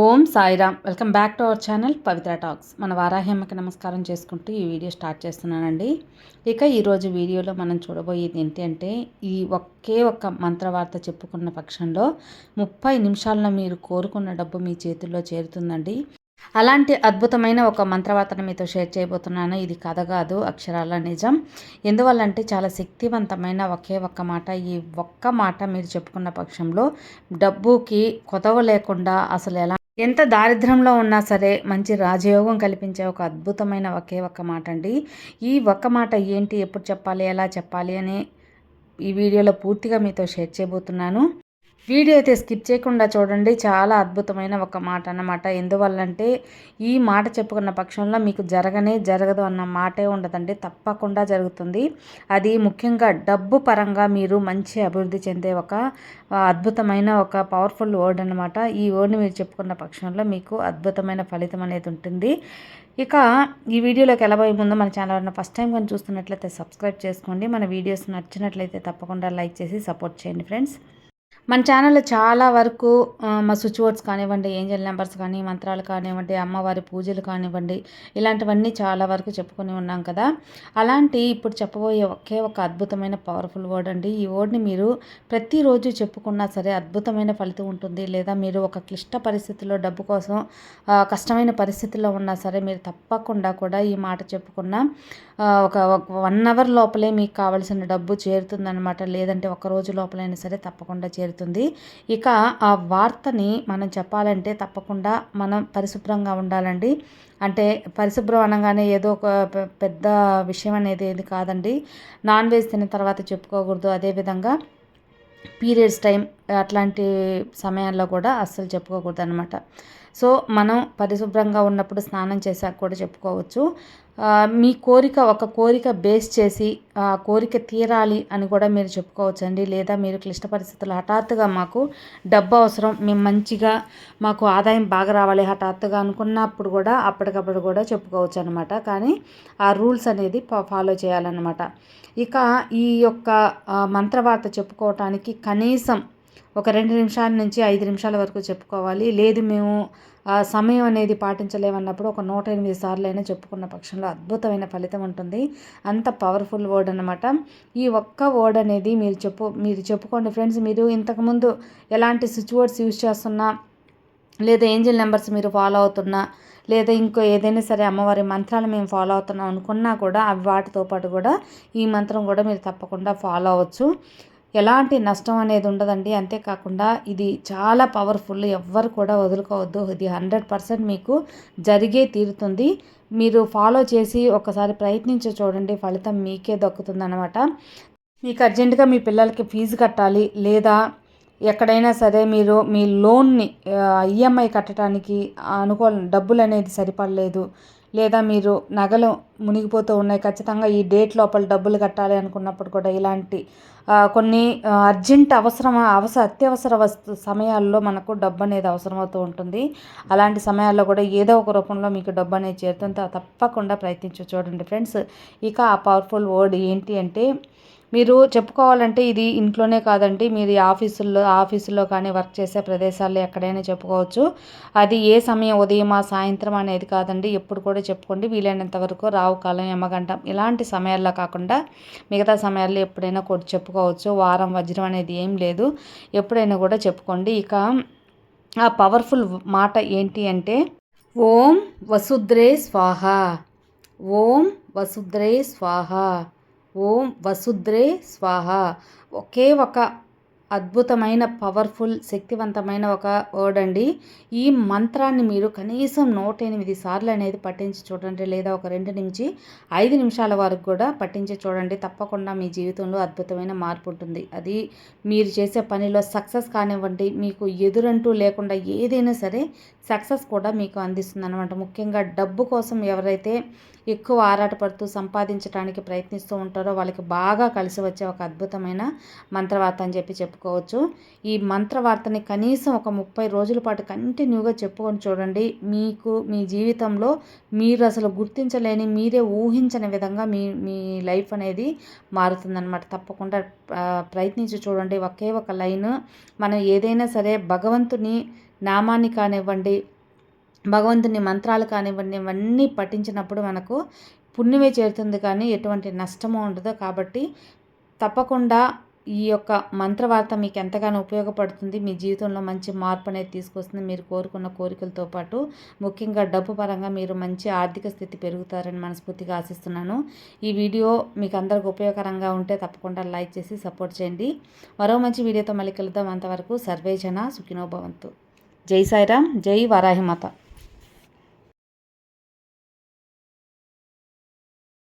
Om Sairam. Welcome back to our channel Pavitra talks. మన వారాహ్యమ్మకి నమస్కారం చేసుకుంటూ ఈ వీడియో స్టార్ట్ చేస్తున్నానండి. ఇక ఈరోజు వీడియోలో మనం చూడబోయేది ఏంటి అంటే ఈ ఒకే ఒక్క మంత్రవార్త చెప్పుకున్న పక్షంలో ముప్పై నిమిషాల్లో మీరు కోరుకున్న డబ్బు మీ చేతుల్లో చేరుతుందండి. అలాంటి అద్భుతమైన ఒక మంత్రవార్తను మీతో షేర్ చేయబోతున్నాను. ఇది కథ కాదు అక్షరాల నిజం. ఎందువల్లంటే చాలా శక్తివంతమైన ఒకే ఒక్క మాట. ఈ ఒక్క మాట మీరు చెప్పుకున్న పక్షంలో డబ్బుకి కొదవ లేకుండా అసలు ఎలా ఎంత దారిద్ర్యంలో ఉన్నా సరే మంచి రాజయోగం కల్పించే ఒక అద్భుతమైన ఒకే ఒక్క మాట అండి ఈ ఒక్క మాట ఏంటి? ఎప్పుడు చెప్పాలి? ఎలా చెప్పాలి? అని ఈ వీడియోలో పూర్తిగా మీతో షేర్ చేయబోతున్నాను. వీడియో అయితే స్కిప్ చేయకుండా చూడండి. చాలా అద్భుతమైన ఒక మాట అన్నమాట. ఎందువల్లంటే ఈ మాట చెప్పుకున్న పక్షంలో మీకు జరగనే జరగదు అన్న మాటే ఉండదండి. తప్పకుండా జరుగుతుంది. అది ముఖ్యంగా డబ్బు పరంగా మీరు మంచి అభివృద్ధి చెందే ఒక అద్భుతమైన ఒక పవర్ఫుల్ వర్డ్ అనమాట ఈ వర్డ్ని మీరు చెప్పుకున్న పక్షంలో మీకు అద్భుతమైన ఫలితం అనేది ఉంటుంది. ఇక ఈ వీడియోలోకి వెళ్ళబోయే ముందు మన ఛానల్ ఫస్ట్ టైం కానీ చూస్తున్నట్లయితే సబ్స్క్రైబ్ చేసుకోండి. మన వీడియోస్ నచ్చినట్లయితే తప్పకుండా లైక్ చేసి సపోర్ట్ చేయండి ఫ్రెండ్స్ మన ఛానల్లో చాలా వరకు మా స్విచ్ బోర్డ్స్ కానివ్వండి ఏంజల్ నెంబర్స్ కానీ మంత్రాలు కానివ్వండి అమ్మవారి పూజలు కానివ్వండి ఇలాంటివన్నీ చాలా వరకు చెప్పుకొని ఉన్నాం కదా. అలాంటి ఇప్పుడు చెప్పబోయే ఒకే ఒక అద్భుతమైన పవర్ఫుల్ వర్డ్ అండి. ఈ వర్డ్ని మీరు ప్రతిరోజు చెప్పుకున్నా సరే అద్భుతమైన ఫలితం ఉంటుంది. లేదా మీరు ఒక క్లిష్ట పరిస్థితిలో డబ్బు కోసం కష్టమైన పరిస్థితుల్లో ఉన్నా సరే మీరు తప్పకుండా కూడా ఈ మాట చెప్పుకున్న ఒక వన్ అవర్ లోపలే మీకు కావలసిన డబ్బు చేరుతుందనమాట లేదంటే ఒక రోజు లోపలైనా సరే తప్పకుండా చేరుతుంది. ఇక ఆ వార్తని మనం చెప్పాలంటే తప్పకుండా మనం పరిశుభ్రంగా ఉండాలండి. అంటే పరిశుభ్రం అనగానే ఏదో ఒక పెద్ద విషయం అనేది ఏది కాదండి. నాన్ వెజ్ తిన్న తర్వాత చెప్పుకోకూడదు. అదేవిధంగా పీరియడ్స్ టైం అట్లాంటి సమయాల్లో కూడా అస్సలు చెప్పుకోకూడదు అనమాట సో మనం పరిశుభ్రంగా ఉన్నప్పుడు స్నానం చేశాక కూడా చెప్పుకోవచ్చు. మీ కోరిక ఒక కోరిక బేస్ చేసి ఆ కోరిక తీరాలి అని కూడా మీరు చెప్పుకోవచ్చండి. లేదా మీరు క్లిష్ట పరిస్థితులు హఠాత్తుగా మాకు డబ్బు అవసరం మేము మంచిగా మాకు ఆదాయం బాగా రావాలి హఠాత్తుగా అనుకున్నప్పుడు కూడా అప్పటికప్పుడు కూడా చెప్పుకోవచ్చు అనమాట కానీ ఆ రూల్స్ అనేది ఫాలో చేయాలన్నమాట. ఇక ఈ యొక్క మంత్రవార్త చెప్పుకోవటానికి కనీసం ఒక రెండు నిమిషాల నుంచి ఐదు నిమిషాల వరకు చెప్పుకోవాలి. లేదు మేము సమయం అనేది పాటించలేమన్నప్పుడు ఒక నూట ఎనిమిది సార్లు అయినా చెప్పుకున్న పక్షంలో అద్భుతమైన ఫలితం ఉంటుంది. అంత పవర్ఫుల్ వర్డ్ అనమాట ఈ ఒక్క వర్డ్ అనేది మీరు చెప్పు మీరు చెప్పుకోండి ఫ్రెండ్స్. మీరు ఇంతకుముందు ఎలాంటి స్విచ్ వర్డ్స్ యూజ్ చేస్తున్నా లేదా ఏంజిల్ నెంబర్స్ మీరు ఫాలో అవుతున్నా లేదా ఇంకో ఏదైనా సరే అమ్మవారి మంత్రాలు మేము ఫాలో అవుతున్నాం అనుకున్నా కూడా అవి వాటితో పాటు కూడా ఈ మంత్రం కూడా మీరు తప్పకుండా ఫాలో అవ్వచ్చు. ఎలాంటి నష్టం అనేది ఉండదండి. అంతేకాకుండా ఇది చాలా పవర్ఫుల్ ఎవ్వరు కూడా వదులుకోవద్దు. ఇది హండ్రెడ్ పర్సెంట్ మీకు జరిగే తీరుతుంది. మీరు ఫాలో చేసి ఒకసారి ప్రయత్నించి చూడండి. ఫలితం మీకే దక్కుతుంది అనమాట మీకు అర్జెంటుగా మీ పిల్లలకి ఫీజు కట్టాలి. లేదా ఎక్కడైనా సరే మీరు మీ లోన్ని ఈఎంఐ కట్టడానికి అనుకూల డబ్బులు అనేది సరిపడలేదు. లేదా మీరు నగలు మునిగిపోతూ ఉన్నాయి ఖచ్చితంగా ఈ డేట్ లోపల డబ్బులు కట్టాలి అనుకున్నప్పుడు కూడా ఇలాంటి కొన్ని అర్జెంట్ అవసరం అవసర అత్యవసర వస్తు సమయాల్లో మనకు డబ్బు అనేది అవసరమవుతూ ఉంటుంది. అలాంటి సమయాల్లో కూడా ఏదో ఒక రూపంలో మీకు డబ్బు అనేది చేరుతుంది. తప్పకుండా ప్రయత్నించి. చూడండి ఫ్రెండ్స్ ఇక ఆ పవర్ఫుల్ వర్డ్ ఏంటి అంటే మీరు చెప్పుకోవాలంటే ఇది ఇంట్లోనే కాదండి. మీరు ఆఫీసుల్లో ఆఫీసుల్లో కానీ వర్క్ చేసే ప్రదేశాల్లో ఎక్కడైనా చెప్పుకోవచ్చు. అది ఏ సమయం ఉదయమా సాయంత్రం అనేది కాదండి. ఎప్పుడు కూడా చెప్పుకోండి. వీలైనంత వరకు రావు కాలం యమగంటం ఇలాంటి సమయాల్లో కాకుండా మిగతా సమయాల్లో ఎప్పుడైనా కూడా చెప్పుకోవచ్చు. వారం వజ్రం అనేది ఏం లేదు. ఎప్పుడైనా కూడా చెప్పుకోండి. ఇక ఆ పవర్ఫుల్ మాట ఏంటి అంటే ఓం వసుద్రే స్వాహ. ఓం వసుద్రే స్వాహ. ఓం వసుద్రే స్వాహ. ఒకే ఒక అద్భుతమైన పవర్ఫుల్ శక్తివంతమైన ఒక వర్డ్ అండి. ఈ మంత్రాన్ని మీరు కనీసం నూట ఎనిమిది సార్లు అనేది పట్టించి చూడండి లేదా ఒక రెండు నుంచి ఐదు నిమిషాల వరకు కూడా పట్టించి చూడండి. తప్పకుండా మీ జీవితంలో అద్భుతమైన మార్పు ఉంటుంది. అది మీరు చేసే పనిలో సక్సెస్ కానివ్వండి మీకు ఎదురంటూ లేకుండా ఏదైనా సరే సక్సెస్ కూడా మీకు అందిస్తుంది అనమాట ముఖ్యంగా డబ్బు కోసం ఎవరైతే ఎక్కువ ఆరాటపడుతూ సంపాదించడానికి ప్రయత్నిస్తూ ఉంటారో వాళ్ళకి బాగా కలిసి వచ్చే ఒక అద్భుతమైన మంత్రవార్త అని చెప్పి చెప్పుకోవచ్చు. ఈ మంత్రవార్తని కనీసం ఒక ముప్పై రోజుల పాటు కంటిన్యూగా చెప్పుకొని చూడండి. మీకు మీ జీవితంలో మీరు అసలు గుర్తించలేని మీరే ఊహించని విధంగా మీ మీ లైఫ్ అనేది మారుతుందన్నమాట. తప్పకుండా ప్రయత్నించి చూడండి. ఒకే ఒక లైన్. మనం ఏదైనా సరే భగవంతుని నామాన్ని కానివ్వండి భగవంతుని మంత్రాలు కానివ్వండి ఇవన్నీ పఠించినప్పుడు మనకు పుణ్యమే చేరుతుంది కానీ ఎటువంటి నష్టము ఉండదు. కాబట్టి తప్పకుండా ఈ యొక్క మంత్రవార్త మీకు ఎంతగానో ఉపయోగపడుతుంది. మీ జీవితంలో మంచి మార్పు అనేది తీసుకొస్తుంది. మీరు కోరుకున్న కోరికలతో పాటు ముఖ్యంగా డబ్బు పరంగా మీరు మంచి ఆర్థిక స్థితి పెరుగుతారని మనస్ఫూర్తిగా ఆశిస్తున్నాను. ఈ వీడియో మీకు అందరికి ఉపయోగకరంగా ఉంటే తప్పకుండా లైక్ చేసి సపోర్ట్ చేయండి. మరో మంచి వీడియోతో మళ్ళీ కలుద్దాం. అంతవరకు సర్వేజన సుఖినోభవంతు జై సాయిరామ్. జై వారాహిమాత